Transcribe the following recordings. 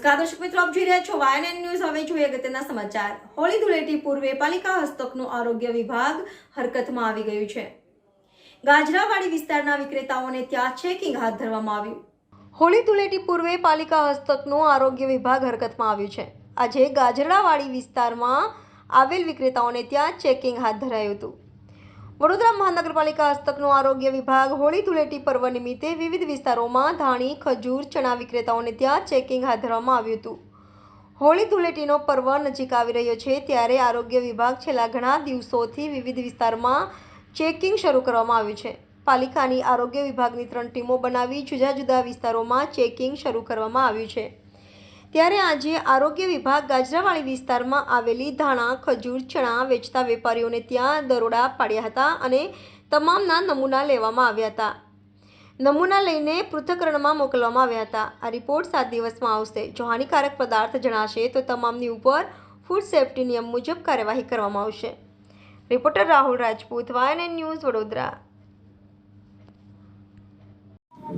નમસ્કાર, દર્શક મિત્રો, આપ જોઈ રહ્યા છો વાયએનએન ન્યૂઝ હવે જોઈએ અગત્યના સમાચાર. હોળી ધૂળેટી પૂર્વે પાલિકા હસ્તકનું આરોગ્ય વિભાગ હરકતમાં આવી ગયું છે. ગાજરાવાડી વિસ્તારના વિક્રેતાઓને ત્યાં ચેકિંગ હાથ ધરવામાં આવ્યું. હોળી ધૂળેટી પૂર્વે પાલિકા હસ્તકનું આરોગ્ય વિભાગ હરકતમાં આવ્યું છે. આજે ગાજરાવાડી વિસ્તારમાં આવેલ વિક્રેતાઓને ત્યાં ચેકિંગ હાથ ધરાયું હતું. વડોદરા મહાનગરપાલિકા હસ્તકનો આરોગ્ય વિભાગ હોળી ધૂળેટી પર્વ નિમિત્તે વિવિધ વિસ્તારોમાં ધાણી, ખજૂર, ચણા વિક્રેતાઓને ત્યાં ચેકિંગ હાથ ધરવામાં આવ્યું હતું. હોળી ધૂળેટીનો પર્વ નજીક આવી રહ્યો છે ત્યારે આરોગ્ય વિભાગ છેલ્લા ઘણા દિવસોથી વિવિધ વિસ્તારમાં ચેકિંગ શરૂ કરવામાં આવ્યું છે. પાલિકાની આરોગ્ય વિભાગની ત્રણ ટીમો બનાવી જુદા જુદા વિસ્તારોમાં ચેકિંગ શરૂ કરવામાં આવ્યું છે. ત્યારે આજે આરોગ્ય વિભાગ ગાજરાવાડી વિસ્તારમાં આવેલી ધાણા, ખજૂર, ચણા વેચતા વેપારીઓને ત્યાં દરોડા પાડ્યા હતા અને તમામના નમૂના લેવામાં આવ્યા હતા. નમૂના લઈને પૃથ્થકરણમાં મોકલવામાં આવ્યા હતા. આ રિપોર્ટ સાત દિવસમાં આવશે. જો હાનિકારક પદાર્થ જણાશે તો તમામની ઉપર ફૂડ સેફ્ટી નિયમ મુજબ કાર્યવાહી કરવામાં આવશે. Reporter Rahul Rajput, YNN news Vadodara.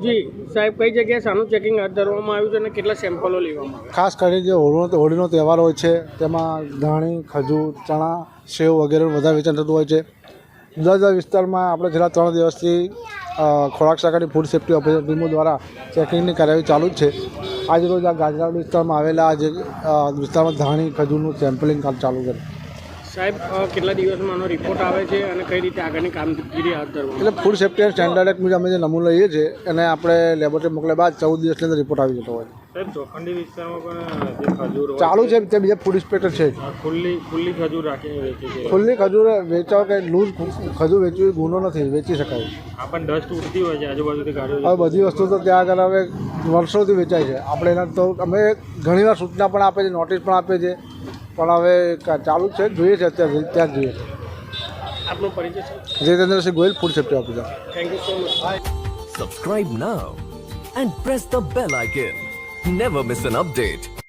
જી, સાહેબ, કઈ જગ્યાએ શાનું ચેકિંગ હાથ ધરવામાં આવ્યું છે અને કેટલા સેમ્પલો લેવામાં ખાસ કરીને જે હોળીનો હોળીનો તહેવાર હોય છે, તેમાં ધાણી, ખજૂર, ચણા, સેવ વગેરે વધારે વેચાણ થતું હોય છે. જુદા જુદા વિસ્તારમાં આપણે છેલ્લા ત્રણ દિવસથી ખોરાક શાખાની ફૂડ સેફ્ટી ઓફિસર ટીમો દ્વારા ચેકિંગની કાર્યવાહી ચાલુ જ છે. આજરોજ આ ગાજરાવાડ વિસ્તારમાં આવેલા જે વિસ્તારમાં ધાણી, ખજૂરનું સેમ્પલિંગ કામ ચાલુ છે. સાહેબ કેટલા દિવસમાં આનો રિપોર્ટ આવે છે અને કઈ રીતે આગળની કામગીરી હાથ ધરવા એટલે food safety and standard act મુજબ અમે જે નમૂનો લઈએ છીએ અને આપણે લેબોરેટરી મોકલ્યા બાદ ચૌદ દિવસની અંદર રિપોર્ટ આવી જતો હોય છે. સાહેબ ચોખંડી વિસ્તારમાં પણ ખજૂર ચાલુ છે તે બીજા ફૂડ ઇન્સ્પેક્ટર છે. ખુલ્લી ખુલ્લી ખજૂર રાખીને વેચે છે. ખુલ્લી ખજૂર વેચવા કે લૂઝ ખજૂર વેચવી ગુનો નથી વેચી શકાય. આ પણ ડસ્ટ ઉડતી હોય છે આજુબાજુથી ગાડીઓ હવે બધી વસ્તુ તો ત્યાં આગળ હવે વર્ષોથી વેચાય છે. આપણે એના તો અમે ઘણીવાર સૂચના પણ આપે છે નોટિસ પણ આપે છે. પણ હવે કા- ચાલુ જ છે જોઈએ છે અત્યારે ત્યાં જોઈએ આપનો પરિચય છે? Jitendrasinh Goyal food safety officer thank you so much Subscribe now and press the bell icon never miss an update.